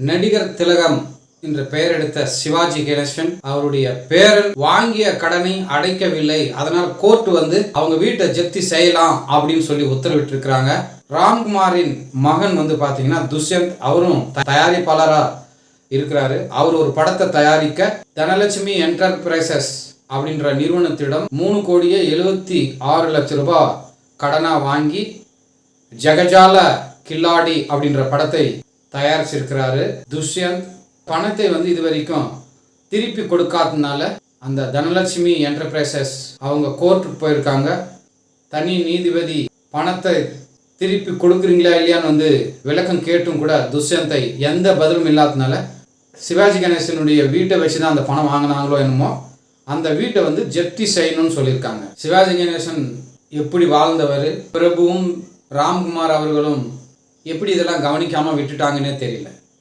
நடிகர் திலகம் என்ற பெயர் எடுத்த சிவாஜி கணேசன் அவருடைய பேரன் வாங்கிய கடனை அடைக்கவில்லை. அதனால் கோர்ட் வந்து அவங்க வீட்டை ஜப்தி செய்யலாம் அப்படின்னு சொல்லி உத்தரவிட்டிருக்கிறாங்க. ராம்குமாரின் மகன் வந்து பாத்தீங்கன்னா துஷ்யந்த். அவரும் த- தயாரிப்பாளரா இருக்கிறாரு. அவர் ஒரு படத்தை தயாரிக்க தனலட்சுமி என்டர்பிரைசஸ் அப்படின்ற நிறுவனத்திடம் மூணு கோடியே எழுபத்தி ஆறு லட்சம் ரூபாய் கடனாக வாங்கி ஜெகஜால கில்லாடி அப்படின்ற படத்தை தயாரிச்சிருக்கிறாரு. துஷ்யந்த் பணத்தை வந்து இது வரைக்கும் திருப்பி கொடுக்காததுனால அந்த தனலட்சுமி என்டர்பிரைசஸ் அவங்க கோர்ட்டுக்கு போயிருக்காங்க. தனி நீதிபதி பணத்தை திருப்பி கொடுக்குறீங்களா இல்லையான்னு வந்து விளக்கம் கேட்டும் கூட துஷ்யந்தை எந்த பதிலும் இல்லாததுனால சிவாஜி கணேசனுடைய வீட்டை வச்சு தான் அந்த பணம் வாங்கினாங்களோ என்னமோ அந்த வீட்டை வந்து ஜப்தி செய்யணும்னு சொல்லியிருக்காங்க. சிவாஜி கணேசன் எப்படி வாழ்ந்தவர்? பிரபுவும் ராம்குமார் அவர்களும் எப்படி இதெல்லாம் கவனிக்காமல் விட்டுட்டாங்கன்னே தெரியல.